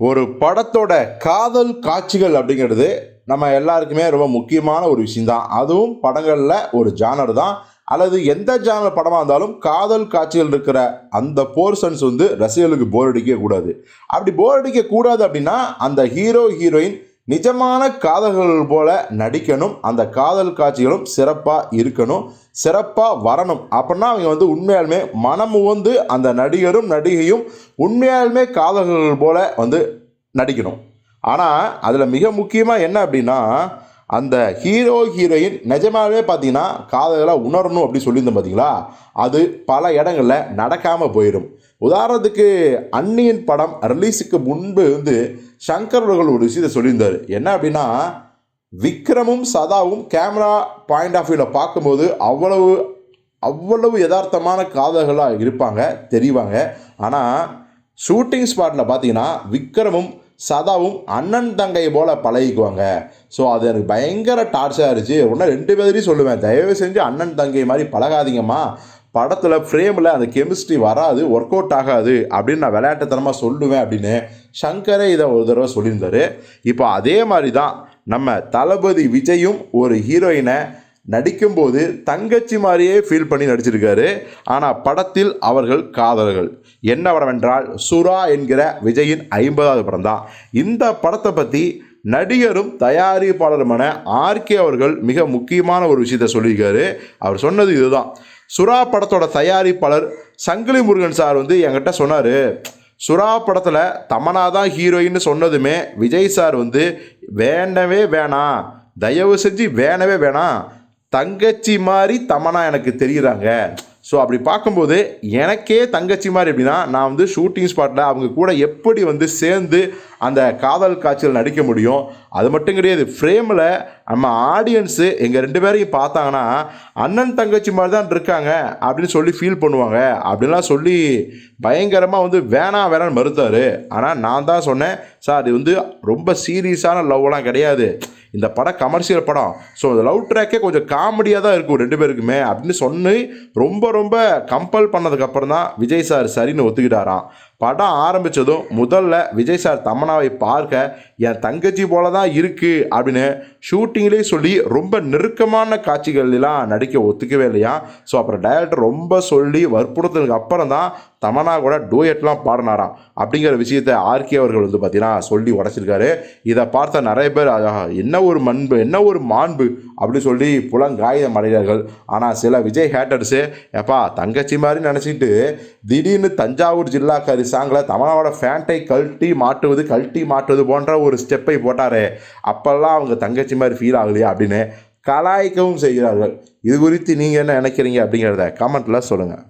ஒரு படத்தோட காதல் காட்சிகள் அப்படிங்கிறது நம்ம எல்லாருக்குமே ரொம்ப முக்கியமான ஒரு விஷயம்தான். அதுவும் படங்களில் ஒரு ஜானர் தான். அல்லது எந்த ஜானர் படமாக இருந்தாலும் காதல் காட்சிகள் இருக்கிற அந்த போர்ஷன்ஸ் வந்து ரசிகர்களுக்கு போர் அடிக்கக்கூடாது அப்படி போர் அடிக்கக்கூடாது அப்படின்னா அந்த ஹீரோ ஹீரோயின் நிஜமான காதல்கள் போல நடிக்கணும். அந்த காதல் காட்சிகளும் சிறப்பாக இருக்கணும். சிறப்பாக வரணும். அப்படின்னா அவங்க வந்து உண்மையாலுமே மனம் வந்து அந்த நடிகரும் நடிகையும் உண்மையாலுமே காதல்கள் போல வந்து நடிக்கணும். ஆனால் அதில் மிக முக்கியமாக என்ன அப்படின்னா அந்த ஹீரோ ஹீரோயின் நிஜமாகவே பார்த்தீங்கன்னா காதலை உணரணும் அப்படி சொல்லியிருந்தோம் பார்த்தீங்களா அது பல இடங்களில் நடக்காமல் போயிடும். உதாரணத்துக்கு அன்னியின் படம் ரிலீஸுக்கு முன்பு வந்து சங்கர் அவர்கள் ஒரு விஷயத்தை சொல்லியிருந்தார். என்ன அப்படின்னா விக்ரமும் சதாவும் கேமரா பாயிண்ட் ஆஃப் வியூவில் பார்க்கும்போது அவ்வளவு அவ்வளவு யதார்த்தமான காதல்களாக இருப்பாங்க தெரிவாங்க. ஆனால் ஷூட்டிங் ஸ்பாட்டில் பார்த்தீங்கன்னா விக்ரமும் சதாவும் அண்ணன் தங்கை போல் பழகிக்குவாங்க. ஸோ அது எனக்கு பயங்கர டார்ச்சராக இருந்துச்சு. உடனே ரெண்டு பேரையும் சொல்லுவேன். தயவு செஞ்சு அண்ணன் தங்கை மாதிரி பழகாதீங்கம்மா. படத்தில் ஃப்ரேமில் அந்த கெமிஸ்ட்ரி வராது ஒர்க் அவுட் ஆகாது அப்படின்னு நான் விளையாட்டுத்தனமாக சொல்லுவேன் அப்படின்னு சங்கரே இதை ஒரு தடவை சொல்லியிருந்தார். இப்போ அதே மாதிரி தான் நம்ம தளபதி விஜயும் ஒரு ஹீரோயினை நடிக்கும்போது தங்கச்சி மாதிரியே ஃபீல் பண்ணி நடிச்சிருக்காரு. ஆனால் படத்தில் அவர்கள் காதலர்கள். என்ன படம் என்றால் சுறா என்கிற விஜயின் ஐம்பதாவது படம் தான். இந்த படத்தை பற்றி நடிகரும் தயாரிப்பாளருமான ஆர்கே அவர்கள் மிக முக்கியமான ஒரு விஷயத்தை சொல்லியிருக்காரு. அவர் சொன்னது இதுதான். சுறா படத்தோட தயாரிப்பாளர் சங்கிலி முருகன் சார் வந்து என்கிட்ட சொன்னார் சுறா படத்தில் தமனா தான் ஹீரோயின்னு சொன்னதுமே விஜய் சார் வந்து வேண்டவே வேணாம். தயவு செஞ்சு வேணவே வேணாம். தங்கச்சி மாதிரி தமனா எனக்கு தெரிகிறாங்க ஸோ அப்படி பார்க்கும்போது எனக்கே தங்கச்சி மாதிரி எப்படின்னா நான் வந்து ஷூட்டிங் ஸ்பாட்டில் அவங்க கூட எப்படி வந்து சேர்ந்து அந்த காதல் காட்சியில் நடிக்க முடியும் அது மட்டும் கிடையாது ஃப்ரேமில் நம்ம ஆடியன்ஸு எங்கள் ரெண்டு பேரையும் பார்த்தாங்கன்னா அண்ணன் தங்கச்சி மாதிரி தான் இருக்காங்க அப்படின்னு சொல்லி ஃபீல் பண்ணுவாங்க. அப்படின்லாம் சொல்லி பயங்கரமாக வந்து வேணாம் வேணாம்னு மறுத்தார். ஆனால் நான் தான் சொன்னேன் சார் அது வந்து ரொம்ப சீரியஸான லவ்லாம் கிடையாது. இந்த படம் கமர்ஷியல் படம். ஸோ இந்த லவ் ட்ராக்கே கொஞ்சம் காமெடியாக தான் இருக்கும் ரெண்டு பேருக்குமே அப்படின்னு சொன்னு ரொம்ப ரொம்ப கம்பல் பண்ணதுக்கப்புறம் தான் விஜய் சார் சரின்னு ஒத்துக்கிட்டாராம். படம் ஆரம்பித்ததும் முதல்ல விஜய் சார் தமனாவை பார்க்க என் தங்கச்சி போல தான் இருக்குது அப்படின்னு ஷூட்டிங்லேயே சொல்லி ரொம்ப நெருக்கமான காட்சிகள்லாம் நடிக்க ஒத்துக்கவே இல்லையா? ஸோ அப்புறம் டைரக்டர் ரொம்ப சொல்லி வற்புறுத்ததுக்கு அப்புறம் தான் தமனா கூட டூயட்லாம் பாடினாராம். அப்படிங்கிற விஷயத்தை ஆர்கே அவர்கள் வந்து பார்த்தீங்கன்னா சொல்லி உடச்சிருக்காரு. இதை பார்த்த நிறைய பேர் என்ன ஒரு மண்பு என்ன ஒரு மாண்பு அப்படி சொல்லி புலங்காயம் அடைகிறார்கள். ஆனால் சில விஜய் ஹேட்டர்ஸு எப்பா தங்கச்சி மாதிரி நினச்சிட்டு திடீர்னு தஞ்சாவூர் ஜில்லாக்காரி சாங்கில் தமனாவோட ஃபேண்டை கழட்டி மாட்டுவது கழட்டி மாட்டுவது போன்ற ஒரு ஸ்டெப்பை போட்டாரே. அப்போல்லாம் அவங்க தங்கச்சி மாதிரி ஃபீல் ஆகலையா அப்படின்னு கலாய்க்கவும் செய்கிறார்கள். இது குறித்து நீங்கள் என்ன நினைக்கிறீங்க அப்படிங்கிறத கமெண்ட்டில் சொல்லுங்கள்